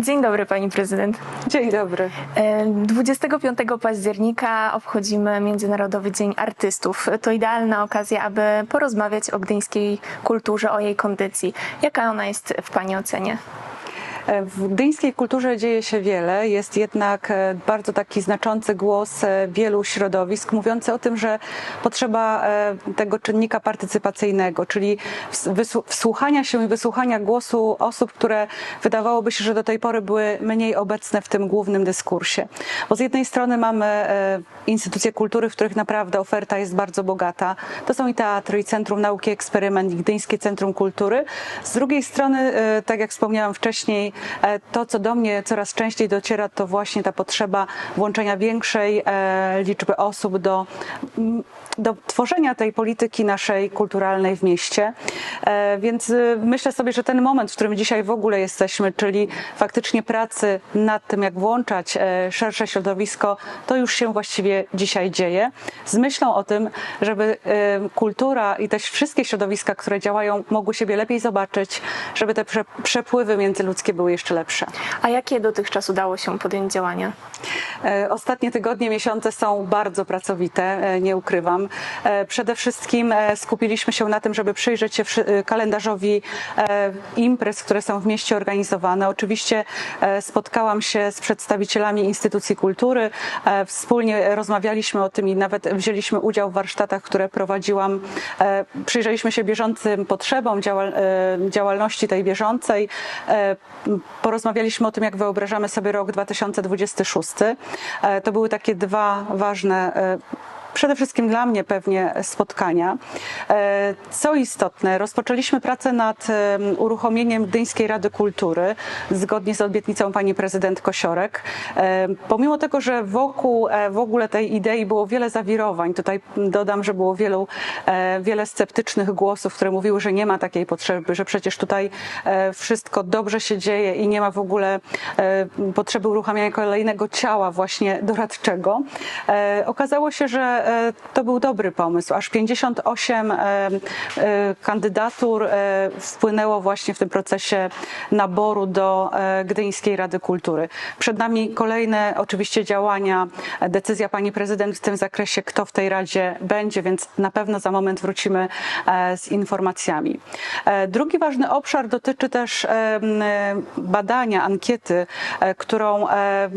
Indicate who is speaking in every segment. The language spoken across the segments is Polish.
Speaker 1: Dzień dobry, pani prezydent.
Speaker 2: Dzień dobry.
Speaker 1: E, 25 października obchodzimy Międzynarodowy Dzień Artystów. To idealna okazja, aby porozmawiać o gdyńskiej kulturze, o jej kondycji. Jaka ona jest w pani ocenie?
Speaker 2: W gdyńskiej kulturze dzieje się wiele, jest jednak e, bardzo taki znaczący głos e, wielu środowisk mówiący o tym, że potrzeba e, tego czynnika partycypacyjnego, czyli wsłuchania się i wysłuchania głosu osób, które wydawałoby się, że do tej pory były mniej obecne w tym głównym dyskursie. Bo z jednej strony mamy e, instytucje kultury, w których naprawdę oferta jest bardzo bogata. To są i teatry, i Centrum Nauki Eksperyment, i Gdyńskie Centrum Kultury. Z drugiej strony, e, tak jak wspomniałam wcześniej, e, to co do mnie coraz częściej dociera, to właśnie ta potrzeba włączenia większej e, liczby osób do, do tworzenia tej polityki naszej kulturalnej w mieście. E, Więc e, myślę sobie, że ten moment, w którym dzisiaj w ogóle jesteśmy, czyli faktycznie pracy nad tym, jak włączać e, szersze środowisko, to już się właściwie dzisiaj dzieje. Z myślą o tym, żeby e, kultura i też wszystkie środowiska, które działają, mogły siebie lepiej zobaczyć, żeby te prze- przepływy międzyludzkie były jeszcze lepsze.
Speaker 1: A jakie dotychczas udało się podjąć działania?
Speaker 2: E, Ostatnie tygodnie, miesiące są bardzo pracowite, e, nie ukrywam. E, Przede wszystkim skupiliśmy się na tym, żeby przyjrzeć się kalendarzowi imprez, które są w mieście organizowane. Oczywiście spotkałam się z przedstawicielami instytucji kultury, wspólnie rozmawialiśmy o tym i nawet wzięliśmy udział w warsztatach, które prowadziłam. Przyjrzeliśmy się bieżącym potrzebom działal- działalności tej bieżącej. Porozmawialiśmy o tym, jak wyobrażamy sobie rok 2026. E, To były takie dwa ważne e, Przede wszystkim dla mnie pewnie spotkania. E, Co istotne, rozpoczęliśmy pracę nad em, uruchomieniem Gdyńskiej Rady Kultury zgodnie z obietnicą pani prezydent Kosiorek. E, Pomimo tego, że wokół e, w ogóle tej idei było wiele zawirowań, tutaj dodam, że było wielu, wiele sceptycznych głosów, które mówiły, że nie ma takiej potrzeby, że przecież tutaj wszystko dobrze się dzieje i nie ma w ogóle potrzeby uruchamiania kolejnego ciała właśnie doradczego. Okazało się, że to był dobry pomysł. Aż 58 e, e, kandydatur e, wpłynęło właśnie w tym procesie naboru do e, Gdyńskiej Rady Kultury. Przed nami kolejne oczywiście działania, e, decyzja pani prezydent w tym zakresie, kto w tej radzie będzie, więc na pewno za moment wrócimy e, z informacjami. E, Drugi ważny obszar dotyczy też e, e, badania, ankiety, e, którą e,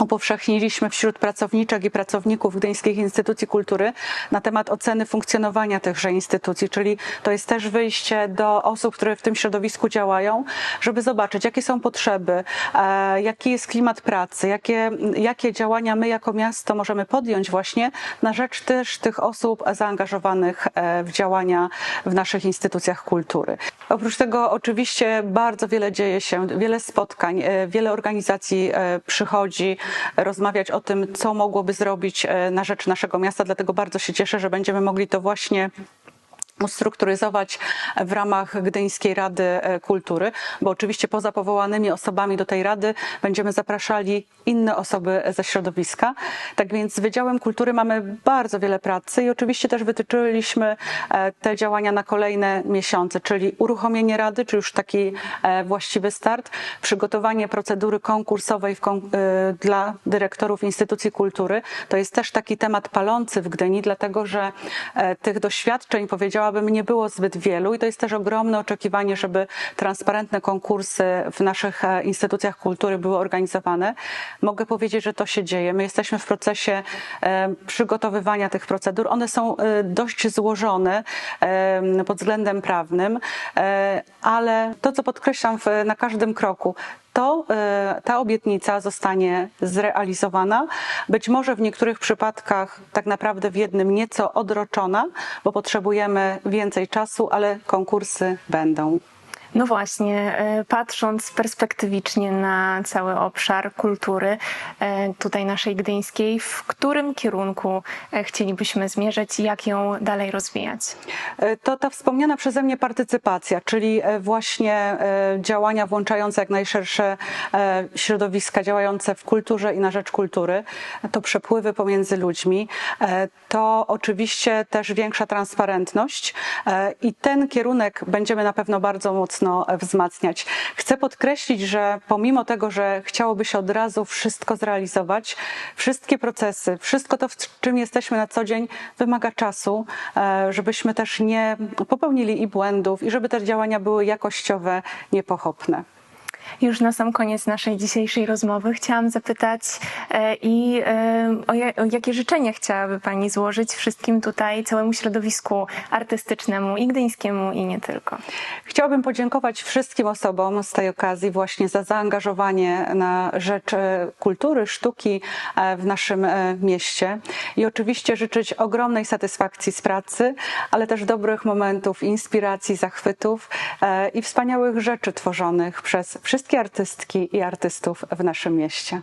Speaker 2: upowszechniliśmy wśród pracowniczek i pracowników Gdyńskich Instytucji Kultury na temat oceny funkcjonowania tychże instytucji, czyli to jest też wyjście do osób, które w tym środowisku działają, żeby zobaczyć, jakie są potrzeby, e, jaki jest klimat pracy, jakie, jakie działania my jako miasto możemy podjąć właśnie na rzecz też tych osób zaangażowanych e, w działania w naszych instytucjach kultury. Oprócz tego oczywiście bardzo wiele dzieje się, wiele spotkań, e, wiele organizacji przychodzi rozmawiać o tym, co mogłoby zrobić e, na rzecz naszego miasta, dlatego bardzo się cieszę, że będziemy mogli to właśnie ustrukturyzować w ramach Gdyńskiej Rady e, Kultury, bo oczywiście poza powołanymi osobami do tej rady będziemy zapraszali inne osoby ze środowiska. Tak więc z Wydziałem Kultury mamy bardzo wiele pracy i oczywiście też wytyczyliśmy e, te działania na kolejne miesiące, czyli uruchomienie rady, czy już taki e, właściwy start, przygotowanie procedury konkursowej e, dla dyrektorów instytucji kultury. To jest też taki temat palący w Gdyni, dlatego że e, tych doświadczeń powiedziałabym nie było zbyt wielu i to jest też ogromne oczekiwanie, żeby transparentne konkursy w naszych e, instytucjach kultury były organizowane. Mogę powiedzieć, że to się dzieje. My jesteśmy w procesie e, przygotowywania tych procedur. One są e, dość złożone pod względem prawnym, ale to, co podkreślam na każdym kroku, to e, ta obietnica zostanie zrealizowana. Być może w niektórych przypadkach tak naprawdę w jednym nieco odroczona, bo potrzebujemy więcej czasu, ale konkursy będą.
Speaker 1: No właśnie, e, patrząc perspektywicznie na cały obszar kultury e, tutaj naszej gdyńskiej, w którym kierunku e, chcielibyśmy zmierzać i jak ją dalej rozwijać?
Speaker 2: To ta wspomniana przeze mnie partycypacja, czyli właśnie działania włączające jak najszersze środowiska działające w kulturze i na rzecz kultury, to przepływy pomiędzy ludźmi, to oczywiście też większa transparentność i ten kierunek będziemy na pewno bardzo mocno mocno wzmacniać. Chcę podkreślić, że pomimo tego, że chciałoby się od razu wszystko zrealizować, wszystkie procesy, wszystko to, w czym jesteśmy na co dzień, wymaga czasu, e, żebyśmy też nie popełnili i błędów, i żeby te działania były jakościowe, niepochopne.
Speaker 1: Już na sam koniec naszej dzisiejszej rozmowy chciałam zapytać e, i e, o, ja- o jakie życzenia chciałaby Pani złożyć wszystkim tutaj, całemu środowisku artystycznemu i gdyńskiemu i nie tylko.
Speaker 2: Chciałabym podziękować wszystkim osobom z tej okazji właśnie za zaangażowanie na rzecz e, kultury, sztuki w naszym mieście i oczywiście życzyć ogromnej satysfakcji z pracy, ale też dobrych momentów, inspiracji, zachwytów i wspaniałych rzeczy tworzonych przez wszystkie artystki i artystów w naszym mieście.